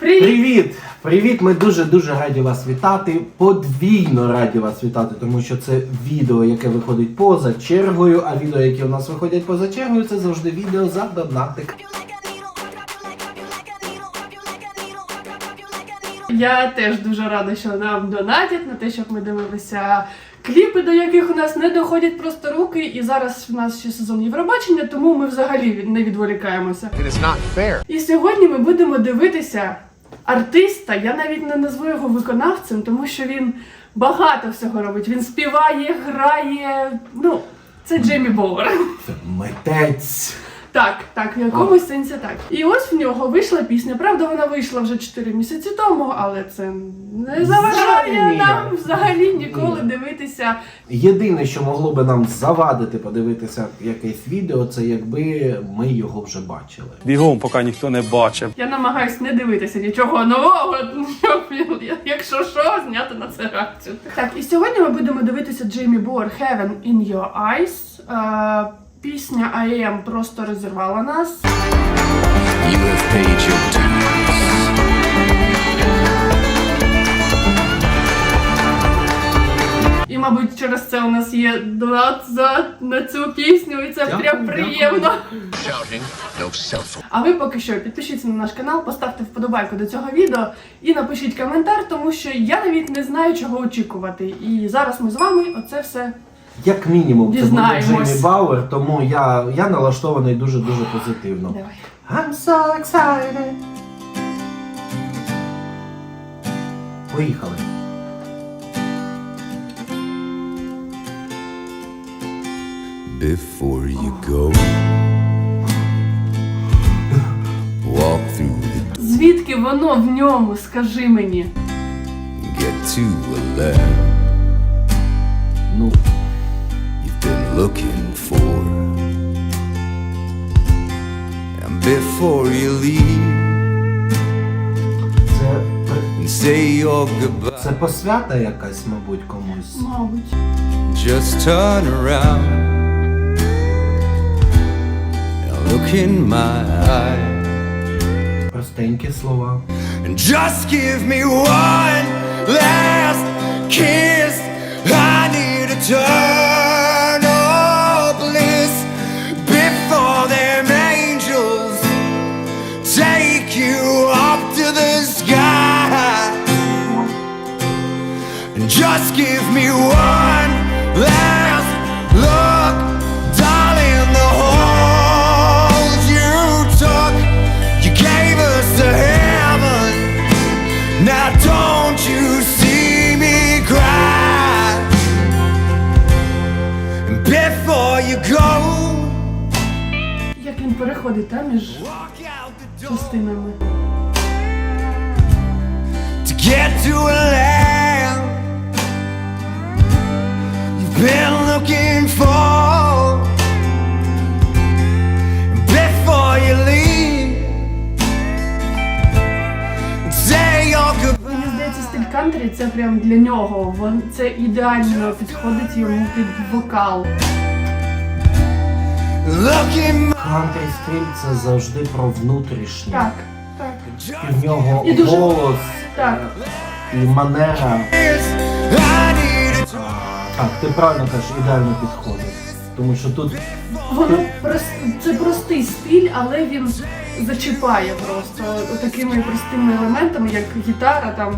Привіт! Привіт! Привіт! Ми дуже дуже раді вас вітати. Подвійно раді вас вітати, тому що це відео, яке виходить поза чергою. А відео, які у нас виходять поза чергою, це завжди відео за донатик. Я теж дуже рада, що нам донатять на те, щоб ми дивилися кліпи, до яких у нас не доходять просто руки. І зараз у нас ще сезон Євробачення, тому ми взагалі від- не відволікаємося. It is not fair. І сьогодні ми будемо дивитися артиста. Я навіть не назву його виконавцем, тому що він багато всього робить. Він співає, грає. Ну, це Джеймі Боуер. Митець. Так, так, в якомусь сенсі так. І ось в нього вийшла пісня. Правда, вона вийшла вже 4 місяці тому, але це не заважає Ні. нам взагалі ніколи дивитися. Єдине, що могло би нам завадити подивитися якесь відео, це якби ми його вже бачили. Бігом, поки ніхто не бачив. Я намагаюсь не дивитися нічого нового, щоб, якщо що, зняти на це реакцію. Так, і сьогодні ми будемо дивитися Джеймі Боуер Heaven in Your Eyes. Е, Пісня I Am просто розірвала нас. You have paid your. І, мабуть, через це у нас є донат за на цю пісню, і це Дякую, прям приємно. Shouting, no. А ви поки що підпишіться на наш канал, поставте вподобайку до цього відео і напишіть коментар, тому що я навіть не знаю, чого очікувати. І зараз ми з вами оце все. Як мінімум, це буде. Джеймі Бауер, тому я, я налаштований дуже дуже позитивно. Давай. I'm so excited. Поїхали. Before you go, walk through the Звідки воно в ньому? Скажи мені. get to a land Ну, looking for. And before you leave це, and say your goodbye, це посвята якась, мабуть, комусь. Мабуть. just turn around and look in my eyes. Простенькі слова. And just give me one last kiss. I need a turn just give me one last look, darling. The hold you took, you gave us to heaven. Now don't you see me cry? And before you go, Як він переходить там між walk out the door частинами. to get to a land Been looking for. Before you leave, say your goodbye. Мені здається, стиль кантрі це прям для нього. Вон це ідеально підходить йому під вокал. Look in my Кантрі стиль це завжди про внутрішнє. Так, так. І в нього І дуже- голос Так. і манера. Так, ти правильно кажеш, ідеально підходить. Тому що тут Воно прос- це простий стиль, але він зачіпає просто такими простими елементами, як гітара, там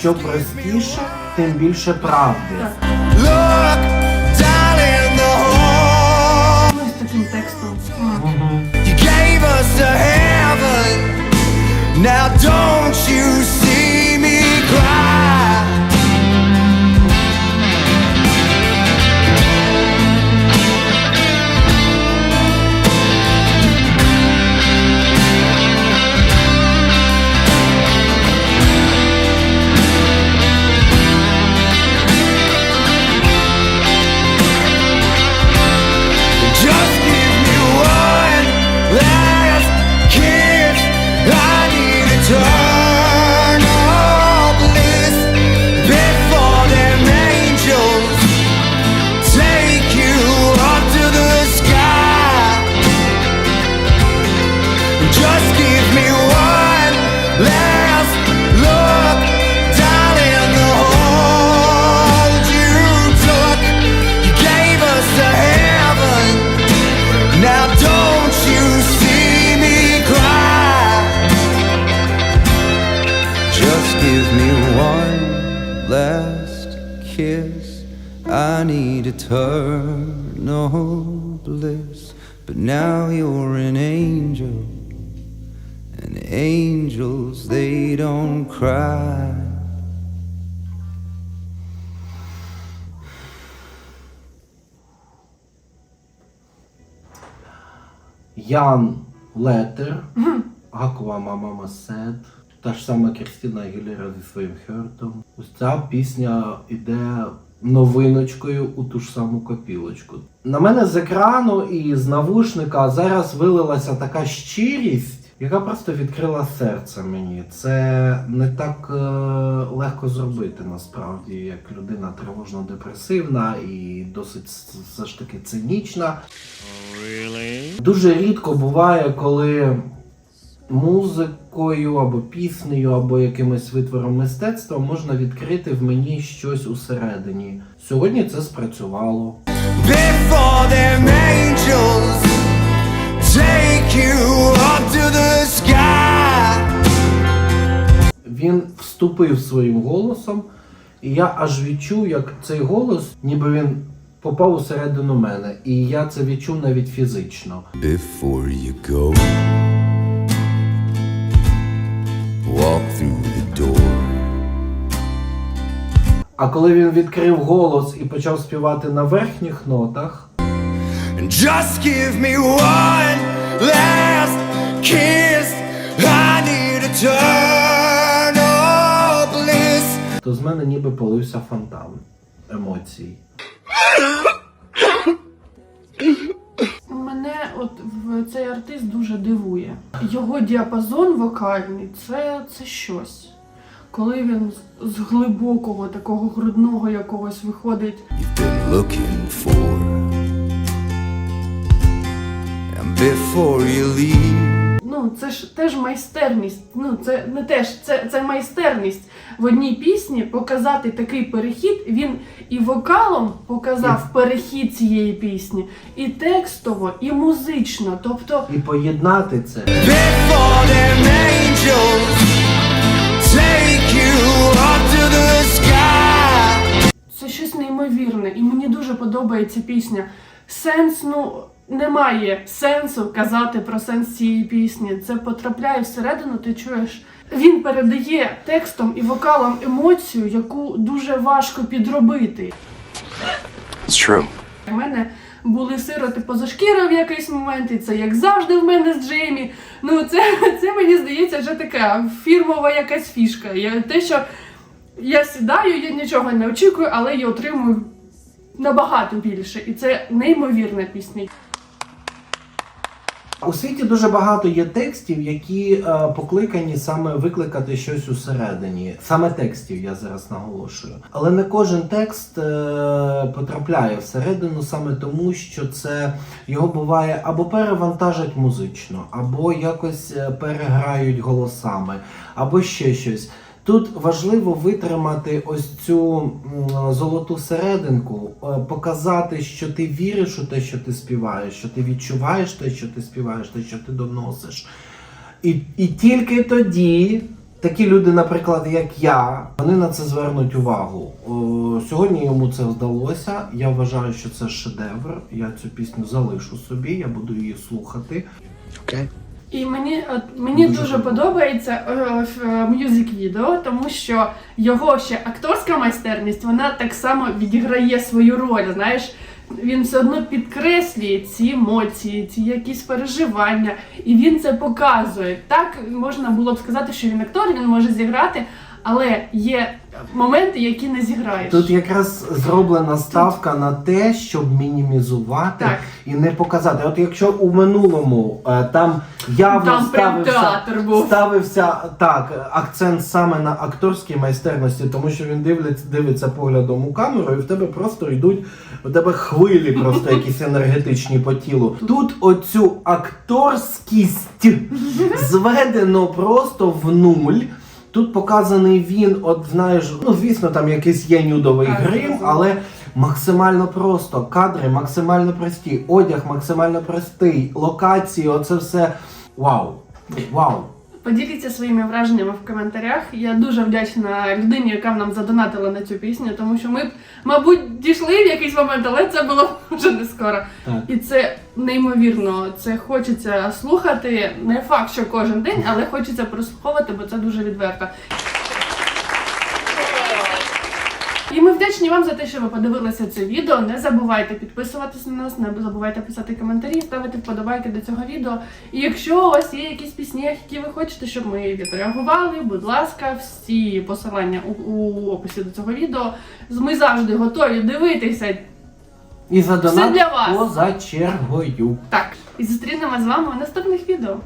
що простіше, тим більше правди. так. look, I need eternal bliss. But now you're an angel, and angels, they don't cry. Ян Летер, Аква Мама Сет, та ж сама Кристина Агілера зі своїм хертом. Ось ця пісня іде новиночкою у ту ж саму копілочку. На мене з екрану і з навушника зараз вилилася така щирість, яка просто відкрила серце мені. Це не так е, легко зробити насправді, як людина тривожно-депресивна і досить все ж таки цинічна. Дуже рідко буває, коли музикою або піснею, або якимось витвором мистецтва можна відкрити в мені щось усередині. Сьогодні це спрацювало. Before them angels take you up to the sky. Він вступив своїм голосом, і я аж відчув, як цей голос, ніби він попав усередину мене. І я це відчув навіть фізично. Before you go, walk through the door. А коли він відкрив голос і почав співати на верхніх нотах, And just give me one last kiss. I need eternal bliss. то з мене ніби полився фонтан емоцій. От цей артист дуже дивує. Його діапазон вокальний це, це щось. Коли він з- глибокого такого грудного якогось виходить You've been looking for. And before you leave, Ну, це ж теж майстерність. Ну, це не теж, це, це майстерність в одній пісні показати такий перехід. Він і вокалом показав перехід цієї пісні, і текстово, і музично. Тобто, І поєднати це. before them angels take you up to the sky. це щось неймовірне, і мені дуже подобається пісня. Сенс, ну. Немає сенсу казати про сенс цієї пісні. Це потрапляє всередину, ти чуєш. Він передає текстом і вокалом емоцію, яку дуже важко підробити. It's true. У мене були сироти поза шкірою в якийсь момент, і це як завжди в мене з Джеймі. Ну, це, це мені здається вже така фірмова якась фішка. Я, те, що я сідаю, я нічого не очікую, але я отримую набагато більше. І це неймовірна пісня. У світі дуже багато є текстів, які е, покликані саме викликати щось усередині. Саме текстів я зараз наголошую. Але не кожен текст е, потрапляє всередину саме тому, що це його буває або перевантажать музично, або якось е, переграють голосами, або ще щось. Тут важливо витримати ось цю золоту серединку, е, показати, що ти віриш у те, що ти співаєш, що ти відчуваєш те, що ти співаєш, те, що ти доносиш. І, і тільки тоді такі люди, наприклад, як я, вони на це звернуть увагу. О, сьогодні йому це вдалося. Я вважаю, що це шедевр. Я цю пісню залишу собі, я буду її слухати. Okay. І мені, от, мені Дуже дуже, подобається мюзик відео, тому що його ще акторська майстерність, вона так само відіграє свою роль. Знаєш, він все одно підкреслює ці емоції, ці якісь переживання, і він це показує. Так можна було б сказати, що він актор, він може зіграти, але є моменти, які не зіграєш. Тут якраз зроблена ставка на те, щоб мінімізувати Так. і не показати. От якщо у минулому е, там явно Там прям ставився, театр був. ставився так, акцент саме на акторській майстерності, тому що він дивиться, дивиться поглядом у камеру, і в тебе просто йдуть у тебе хвилі, просто якісь енергетичні по тілу. Тут оцю акторськість зведено просто в нуль. Тут показаний він, от знаєш, ну звісно, там якийсь є нюдовий грим, але максимально просто. Кадри максимально прості, одяг максимально простий, локації, оце все вау. Вау. Поділіться своїми враженнями в коментарях. Я дуже вдячна людині, яка нам задонатила на цю пісню, тому що ми мабуть, дійшли в якийсь момент, але це було вже не скоро. Так. І це неймовірно. Це хочеться слухати. Не факт, що кожен день, але хочеться прослуховувати, бо це дуже відверто. І ми вдячні вам за те, що ви подивилися це відео. Не забувайте підписуватись на нас, не забувайте писати коментарі, ставити вподобайки до цього відео. І якщо у вас є якісь пісні, які ви хочете, щоб ми відреагували, будь ласка, всі посилання у, у описі до цього відео. Ми завжди готові дивитися. І за для вас. поза чергою. Так, і зустрінемо з вами у наступних відео.